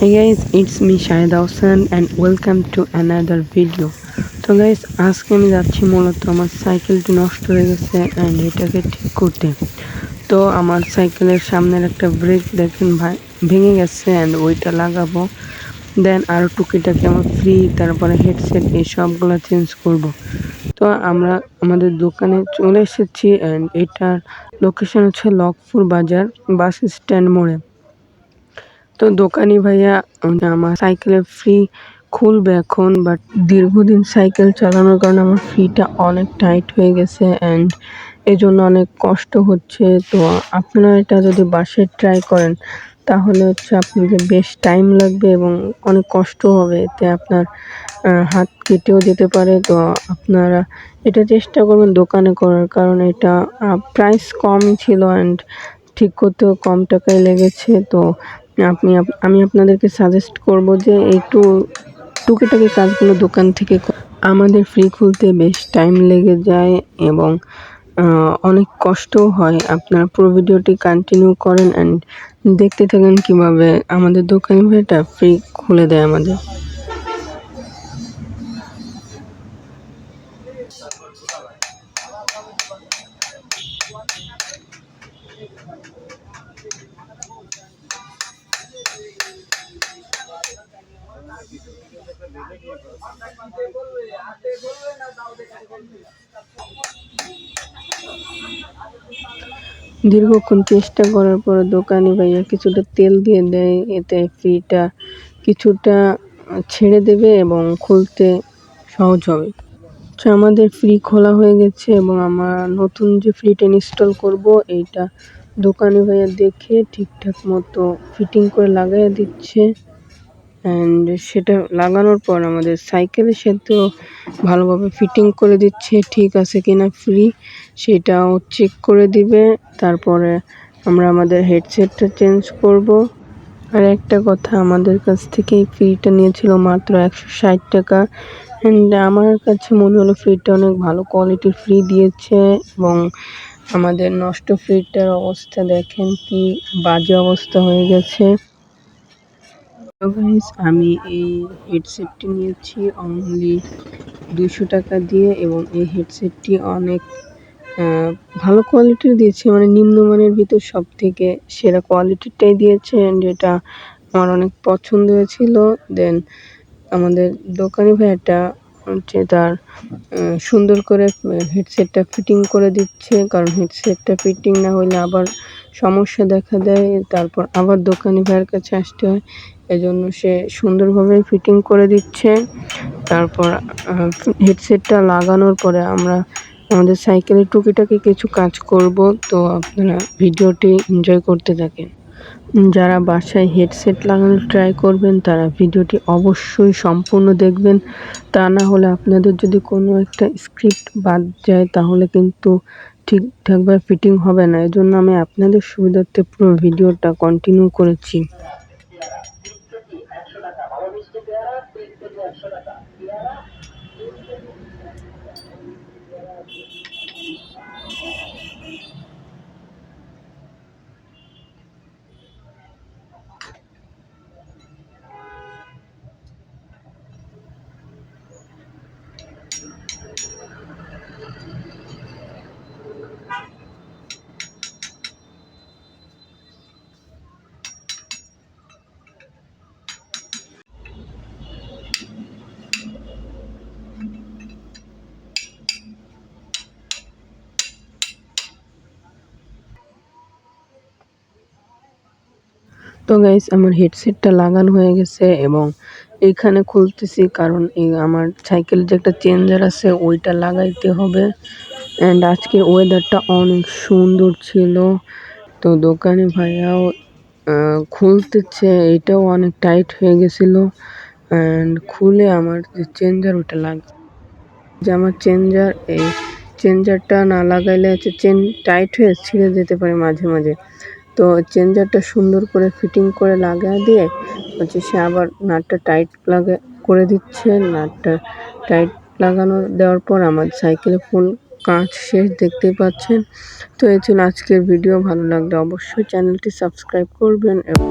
Hey guys, it's me Shahid Hossain and welcome to another video. তো guys আজকে আমি যাচ্ছি মূলত আমার সাইকেলটি নষ্ট হয়ে গেছে অ্যান্ড এটাকে ঠিক করতে। তো আমার সাইকেলের সামনের একটা ব্রেক দেখেন ভাই ভেঙে গেছে অ্যান্ড ওইটা লাগাবো। দেন আরও টুকিটাকি আমার ফ্রি তারপরে হেডসেট এই সবগুলো চেঞ্জ করব। তো আমরা আমাদের দোকানে চলে এসেছি অ্যান্ড এটার লোকেশন হচ্ছে লকপুর বাজার বাস স্ট্যান্ড মোড়ে। তো দোকানি ভাইয়া আমার সাইকেলের ফ্রি খুলবে এখন বাট দীর্ঘদিন সাইকেল চালানোর কারণে আমার ফ্রিটা অনেক টাইট হয়ে গেছে অ্যান্ড এই জন্য অনেক কষ্ট হচ্ছে। তো আপনারা এটা যদি বাসে ট্রাই করেন, তাহলে হচ্ছে আপনাদের বেশ টাইম লাগবে এবং অনেক কষ্ট হবে। এতে আপনার হাত কেটেও যেতে পারে। তো আপনারা এটা চেষ্টা করবেন দোকানে করার, কারণ এটা প্রাইস কম ছিল অ্যান্ড ঠিক করতেও কম টাকায় লেগেছে। তো আপনি আমি আপনাদেরকে সাজেস্ট করব যে একটু টুকিটাকি কাজগুলো দোকান থেকে আমাদের ফ্রি খুলতে বেশ টাইম লেগে যায় এবং অনেক কষ্টও হয়। আপনারা পুরো ভিডিওটি কন্টিনিউ করেন অ্যান্ড দেখতে থাকেন কীভাবে আমাদের দোকানি ভাইটা ফ্রি খুলে দেয় আমাদের। দীর্ঘক্ষণ চেষ্টা করার পরে দোকানি ভাইয়া কিছুটা তেল দিয়ে দেয়, এতে ফ্রিটা কিছুটা ছেড়ে দেবে এবং খুলতে সহজ হবে। তো আমাদের ফ্রি খোলা হয়ে গেছে এবং আমরা নতুন যে ফ্রিটা ইনস্টল করব, এইটা দোকানি ভাইয়া দেখে ঠিকঠাক মতো ফিটিং করে লাগাই দিচ্ছে। অ্যান্ড সেটা লাগানোর পর আমাদের সাইকেলের সাথেও ভালোভাবে ফিটিং করে দিচ্ছে, ঠিক আছে কিনা ফ্রি সেটাও চেক করে দিবে। তারপরে আমরা আমাদের হেডসেটটা চেঞ্জ করব। আর একটা কথা, আমাদের কাছ থেকে ফ্রিটা নিয়েছিল মাত্র একশো ষাট টাকা। অ্যান্ড আমার কাছে মনে হলো ফ্রিটা অনেক ভালো কোয়ালিটির ফ্রি দিয়েছে এবং আমাদের নষ্ট ফ্রিটার অবস্থা দেখেন কি বাজে অবস্থা হয়ে গেছে। আমি এই হেডসেটটি নিয়েছি অনলি দুশো টাকা দিয়ে এবং এই হেডসেটটি অনেক ভালো কোয়ালিটির দিয়েছে। মানে নিম্নমানের ভিতর সব থেকে সেরা কোয়ালিটিরটাই দিয়েছে যেটা আমার অনেক পছন্দ হয়েছিল। দেন আমাদের দোকানি ভাইয়াটা হচ্ছে তার সুন্দর করে হেডসেটটা ফিটিং করে দিচ্ছে। কারণ হেডসেটটা ফিটিং না হলে আবার সমস্যা দেখা দেয়। তারপর আবার দোকানি ভাইয়ের কাছে আসতে হয়। এজন্য সে সুন্দরভাবে ফিটিং করে দিচ্ছে। তারপর হেডসেটটা লাগানোর পরে আমরা আমাদের সাইকেলের টুকিটাকি কিছু কাজ করব। তো আপনারা ভিডিওটি এনজয় করতে থাকেন। যারা বাসায় হেডসেট লাগানোর ট্রাই করবেন, তারা ভিডিওটি অবশ্যই সম্পূর্ণ দেখবেন। তা না হলে আপনাদের যদি কোনো একটা স্ক্রিপ্ট বাদ যায়, তাহলে কিন্তু ঠিকঠাকভাবে ফিটিং হবে না। এজন্য আমি আপনাদের সুবিধার্থে পুরো ভিডিওটা কন্টিনিউ করেছি। তো গাইস আমার হেডসেটটা লাগানো হয়ে গেছে এবং এইখানে খুলতেছি কারণ এই আমার সাইকেল যে একটা চেঞ্জার আছে, ওইটা লাগাইতে হবে। অ্যান্ড আজকের ওয়েদারটা অনেক সুন্দর ছিল। তো দোকানে ভাইয়াও খুলতেছে, এটাও অনেক টাইট হয়ে গেছিল। অ্যান্ড খুলে আমার যে চেঞ্জার ওটা লাগছে যে আমার চেঞ্জার এই চেঞ্জারটা না লাগাইলে হচ্ছে চেন টাইট হয়ে ছিঁড়ে যেতে পারে মাঝে মাঝে। তো চেঞ্জারটা সুন্দর করে ফিটিং করে লাগা দিয়ে হচ্ছে সে আবার নাটটা টাইট লাগে করে দিচ্ছে। নাটটা টাইট লাগানো দেওয়ার পর আমার সাইকেলে ফুল কাঁচ শেষ দেখতেই পাচ্ছেন। তো এই ছিল আজকের ভিডিও। ভালো লাগলে অবশ্যই চ্যানেলটি সাবস্ক্রাইব করবেন এবং